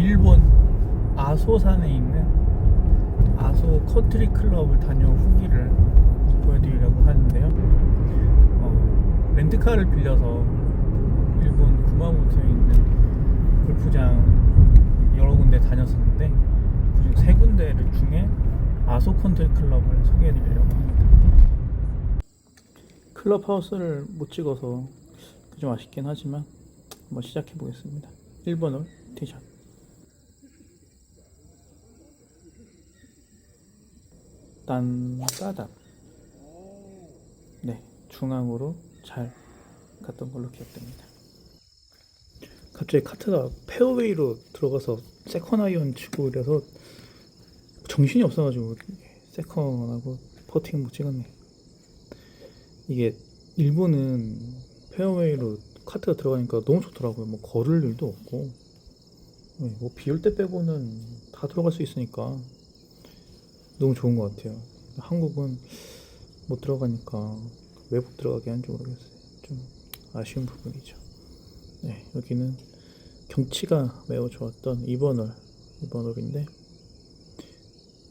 일본 아소산에 있는 아소 컨트리 클럽을 다녀온 후기를 보여드리려고 하는데요. 어, 렌트카를 빌려서 일본 구마모토에 있는 골프장 여러 군데 다녔었는데 그중 세 군데를 중에 아소 컨트리 클럽을 소개해드리려고 합니다. 클럽하우스를 못 찍어서 좀 아쉽긴 하지만 한번 시작해 보겠습니다. 1번 홀 티샷. 딴 따닥. 네, 중앙으로 잘 갔던 걸로 기억됩니다. 갑자기 카트가 페어웨이로 들어가서 세컨 아이언 치고 이래서 정신이 없어가지고 세컨하고 퍼팅 못 찍었네. 이게 일본은 페어웨이로 카트가 들어가니까 너무 좋더라고요. 뭐 걸을 일도 없고, 네, 뭐 비올 때 빼고는 다 들어갈 수 있으니까 너무 좋은 것 같아요. 한국은 못 들어가니까 외국 들어가게 한지 모르겠어요. 좀 아쉬운 부분이죠. 네, 여기는 경치가 매우 좋았던 2번 홀, 2번 홀인데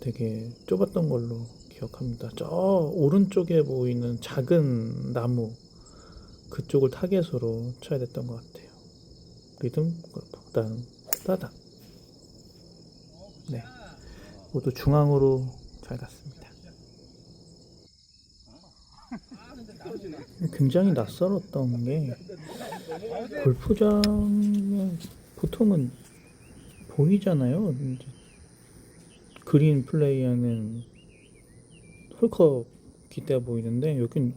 되게 좁았던 걸로 기억합니다. 저 오른쪽에 보이는 작은 나무 그쪽을 타겟으로 쳐야 됐던 것 같아요. 리듬 골프 따닥 네 모두 중앙으로 잘 갔습니다. 굉장히 낯설었던 게 골프장에 보통은 보이잖아요. 그린 플레이하는 홀컵 기대가 보이는데 여긴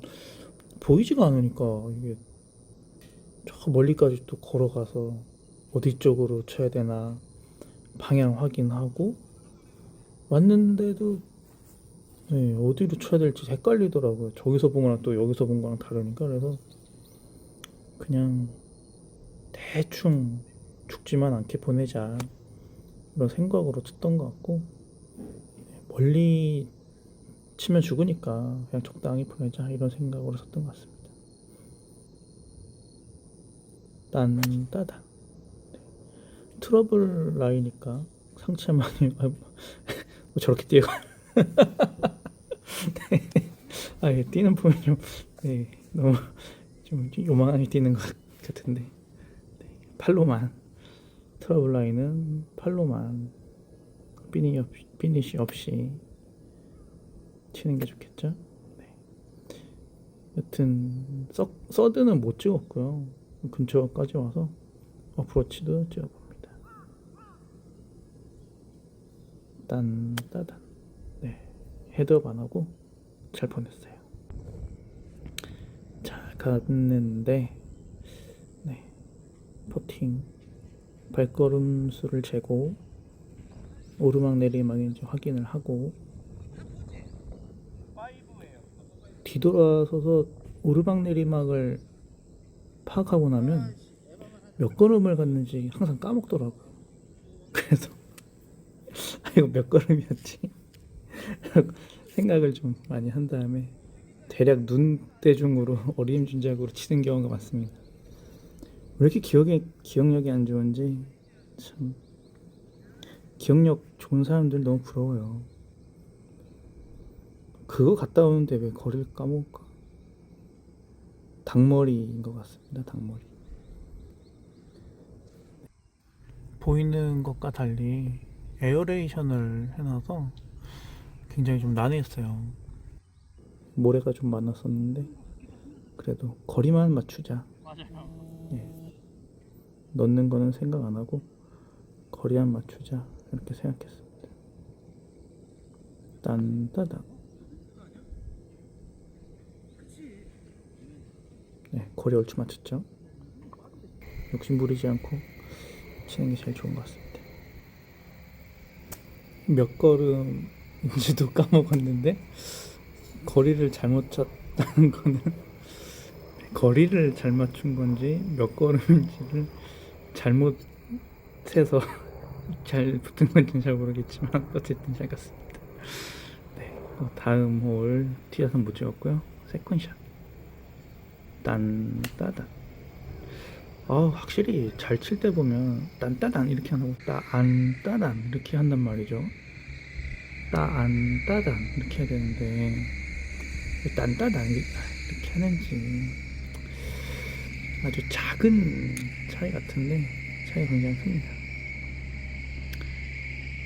보이지가 않으니까 이게 저 멀리까지 또 걸어가서 어디 쪽으로 쳐야 되나 방향 확인하고 왔는데도 네, 어디로 쳐야 될지 헷갈리더라고요. 저기서 본 거랑 또 여기서 본 거랑 다르니까. 그래서 그냥 대충 죽지만 않게 보내자. 이런 생각으로 쳤던 것 같고 멀리 치면 죽으니까 그냥 적당히 보내자. 이런 생각으로 섰던 것 같습니다. 딴 따다. 트러블 라이니까 상체 많이 아, 뭐 저렇게 뛰어 네. 아 예, 뛰는 폼이 좀 네, 너무 좀 요만하게 뛰는 것 같은데 네, 팔로만 트러블 라인은 팔로만 피니 없, 피니시 없이 치는 게 좋겠죠. 네. 여튼 서, 서드는 못 찍었고요. 근처까지 와서 어프로치도 찍어봅니다. 딴 따단. 네. 헤드업 안 하고 잘 보냈어요. 잘 갔는데 네. 퍼팅 발걸음 수를 재고 오르막 내리막인지 확인을 하고 뒤돌아서서 오르막 내리막을 파악하고 나면 몇 걸음을 갔는지 항상 까먹더라고요. 그래서 아 이거 몇 걸음이었지? 생각을 좀 많이 한 다음에 대략 눈대중으로 어림짐작으로 치는 경우가 많습니다. 왜 이렇게 기억에 기억력이 안 좋은지 참 기억력 좋은 사람들 너무 부러워요. 그거 갔다 오는데 왜 거리를 까먹을까? 닭머리인 것 같습니다. 닭머리. 보이는 것과 달리 에어레이션을 해놔서 굉장히 좀 난해했어요. 모래가 좀 많았었는데 그래도 거리만 맞추자. 예. 넣는 거는 생각 안 하고 거리만 맞추자 이렇게 생각했습니다. 딴따닥. 네, 거리 얼추 맞췄죠. 욕심 부리지 않고 치는 게 제일 좋은 것 같습니다. 몇 걸음인지도 까먹었는데 거리를 잘못 쳤다는 거는 거리를 잘 맞춘 건지 몇 걸음인지를 잘못 세서 잘 붙은 건지는 잘 모르겠지만 어쨌든 잘 갔습니다. 네, 어, 다음 홀 티아선 못 찍었고요. 세컨샷. 딴 따다. 아 확실히 잘 칠 때 보면 딴따단 이렇게 안 하고 따안 따단 이렇게 한단 말이죠. 따안 따단 이렇게 해야 되는데 왜 딴따단 이렇게 하는지 아주 작은 차이 같은데 차이가 굉장히 큽니다.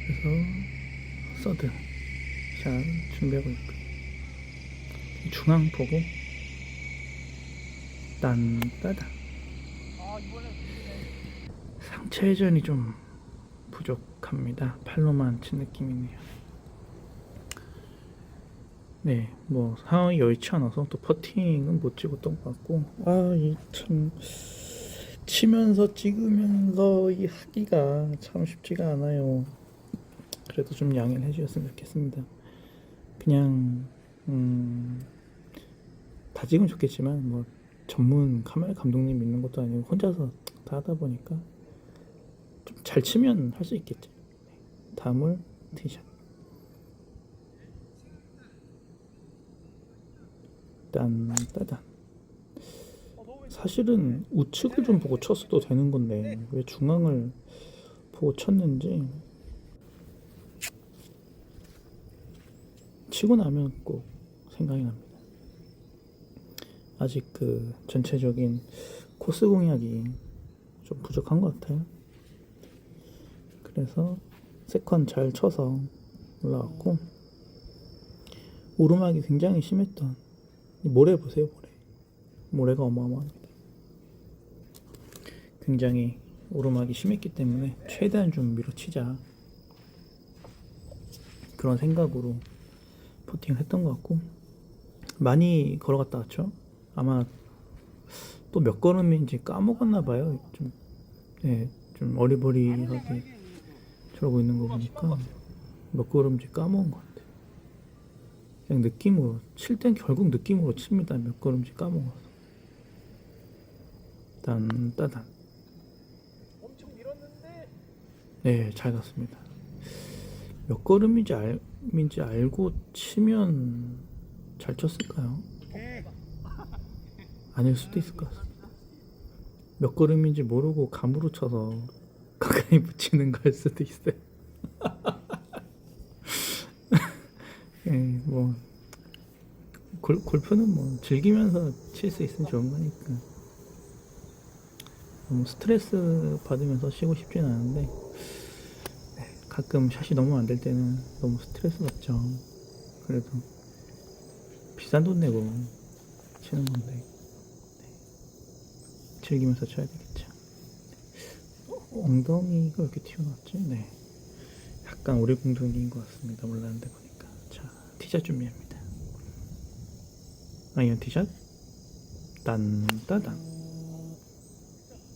그래서 서드 샷 준비하고 있고 중앙 보고 딴 따단 상체 회전이 좀 부족합니다. 팔로만 친 느낌이네요. 네, 뭐 상황이 여의치 않아서 또 퍼팅은 못 찍었던 것 같고 아, 이 참 치면서 찍으면서 이 하기가 참 쉽지가 않아요. 그래도 좀 양해를 해주셨으면 좋겠습니다. 그냥 음, 다 찍으면 좋겠지만 뭐 전문 카메라 감독님 있는 것도 아니고 혼자서 다 하다 보니까 좀 잘 치면 할 수 있겠죠. 네. 다음을 티샷. 딴 따단. 사실은 우측을 좀 보고 쳤어도 되는 건데 왜 중앙을 보고 쳤는지 치고 나면 꼭 생각이 납니다. 아직 그 전체적인 코스 공략이 좀 부족한 것 같아요. 그래서 세컨 잘 쳐서 올라왔고 오르막이 굉장히 심했던 이 모래 보세요 모래 모래가 어마어마합니다. 굉장히 오르막이 심했기 때문에 최대한 좀 밀어치자 그런 생각으로 포팅을 했던 것 같고 많이 걸어갔다 왔죠. 아마 또 몇 걸음인지 까먹었나 봐요. 좀, 네, 좀 어리버리하게 저러고 있는 거 보니까 몇 걸음인지 까먹은 것 같아요. 그냥 느낌으로 칠 땐 결국 느낌으로 칩니다. 몇 걸음인지 까먹어서. 딴 따단. 엄청 밀었는데 네, 잘 갔습니다. 몇 걸음인지 알, 인지 알고 치면 잘 쳤을까요? 아닐 수도 있을 것 같습니다. 몇 걸음인지 모르고 감으로 쳐서 가까이 붙이는 걸 수도 있어요. 예, 뭐 골, 골프는 뭐 즐기면서 칠 수 있으면 좋은 거니까 너무 스트레스 받으면서 치고 싶지는 않은데 네, 가끔 샷이 너무 안 될 때는 너무 스트레스 받죠. 그래도 비싼 돈 내고 치는 건데 네. 즐기면서 쳐야 되겠죠. 어, 엉덩이가 왜 이렇게 튀어나왔지? 네. 약간 오리궁둥이인 것 같습니다. 몰랐는데 티샷 준비합니다. 아이언 티샷. 딴, 따단.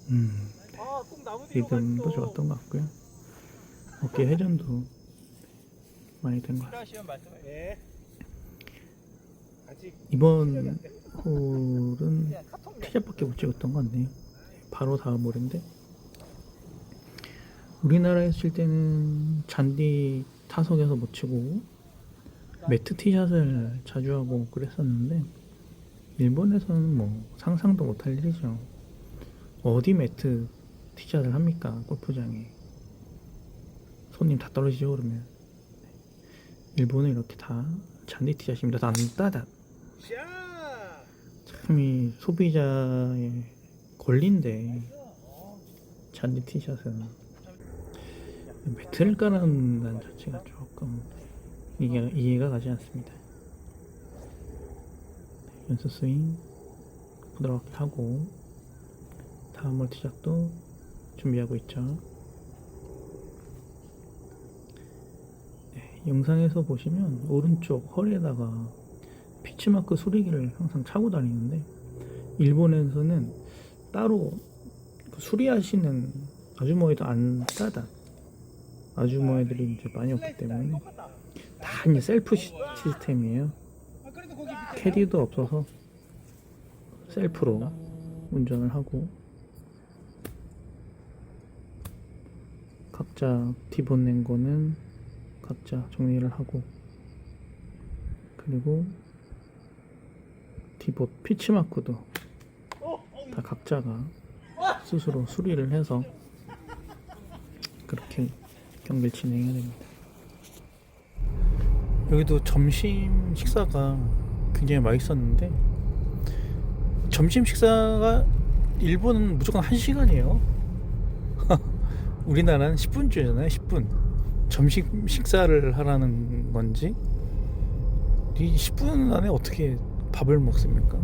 음, 가 리듬도 좋았던 것 같고요. 어깨 회전도 많이 된 것 같아요. 예 이번 홀은 티샷밖에 못 찍었던 것 같네요. 바로 다음 홀인데 우리나라에 칠 때는 잔디 타석에서 못 치고 매트 티샷을 자주 하고 그랬었는데 일본에서는 뭐 상상도 못할 일이죠. 어디 매트 티샷을 합니까 골프장에 손님 다 떨어지죠 그러면 일본은 이렇게 다 잔디 티샷입니다. 단따단 샤 참이 소비자의 권리인데 잔디 티샷은 매트를 깔아놓는다는 자체가 조금 이해, 이해가 가지 않습니다. 연습 스윙 부드럽게 하고 다음 멀티샷도 준비하고 있죠. 네, 영상에서 보시면 오른쪽 허리에다가 피치마크 수리기를 항상 차고 다니는데 일본에서는 따로 그 수리하시는 아주머니도 안 싸다. 아주머니들이 이제 많이 없기 때문에 다 이제 셀프 시, 밑에 캐디도 없어서 셀프로 운전을 하고 각자 디본 낸 거는 각자 정리를 하고 그리고 디봇 피치 마크도 어, 어, 다 각자가 와 스스로 수리를 해서 그렇게 경기를 진행해야 됩니다. 여기도 점심 식사가 굉장히 맛있었는데 점심 식사가 일본은 무조건 1시간이에요. 우리나라는 10분째잖아요. 10분. 점심 식사를 하라는 건지 이 10분 안에 어떻게 밥을 먹습니까?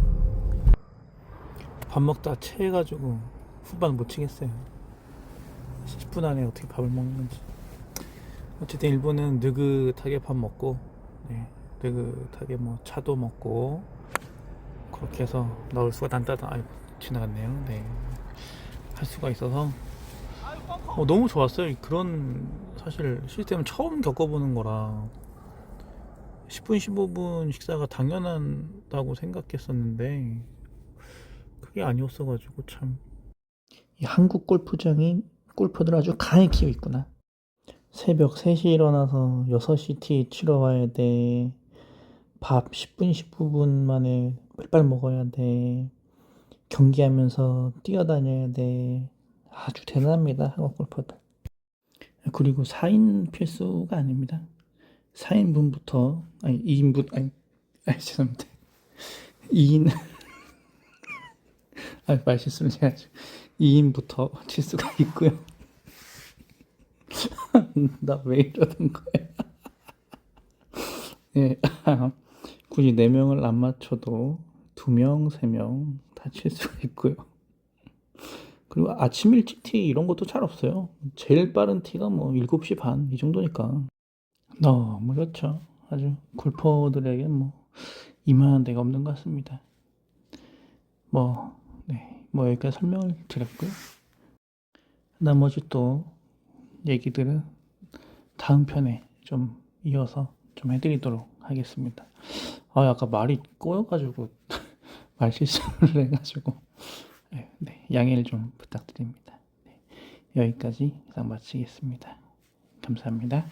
밥 먹다 체해가지고 후반 못 치겠어요. 10분 안에 어떻게 밥을 먹는 건지. 어쨌든 일본은 느긋하게 밥 먹고, 네, 느긋하게 뭐 차도 먹고, 그렇게 해서 넣을 수가 단단한, 아이고, 지나갔네요. 네. 할 수가 있어서, 어, 너무 좋았어요. 그런, 사실 시스템을 처음 겪어보는 거라, 10분, 15분 식사가 당연하다고 생각했었는데, 그게 아니었어가지고 참. 이 한국 골프장이 골퍼들 아주 강하게 키워 있구나. 새벽 3시 일어나서 6시 티 치러 와야 돼. 밥 10분, 15분 만에 빨빨 먹어야 돼. 경기하면서 뛰어다녀야 돼. 아주 대단합니다. 한국 골퍼들. 그리고 4인 필수가 아닙니다. 4인분부터, 아니, 2인분, 아니, 아니, 죄송합니다. 2인, 아, 말 실수를 해야지. 2인부터 칠 수가 있고요. 나 왜 이러는 거야? 예, 굳이 4명을 안 맞춰도 2명, 3명 다칠 수가 있고요. 그리고 아침 일찍 티 이런 것도 잘 없어요. 제일 빠른 티가 뭐 7시 반 이 정도니까. 너무 좋죠. 아주 골퍼들에게 뭐 이만한 데가 없는 것 같습니다. 뭐, 네, 뭐 여기까지 설명을 드렸고요. 나머지 또 얘기들은 다음 편에 좀 이어서 좀 해드리도록 하겠습니다. 아, 아까 말이 꼬여가지고 말 실수를 해가지고 네, 네, 양해를 좀 부탁드립니다. 네, 여기까지 이상 마치겠습니다. 감사합니다.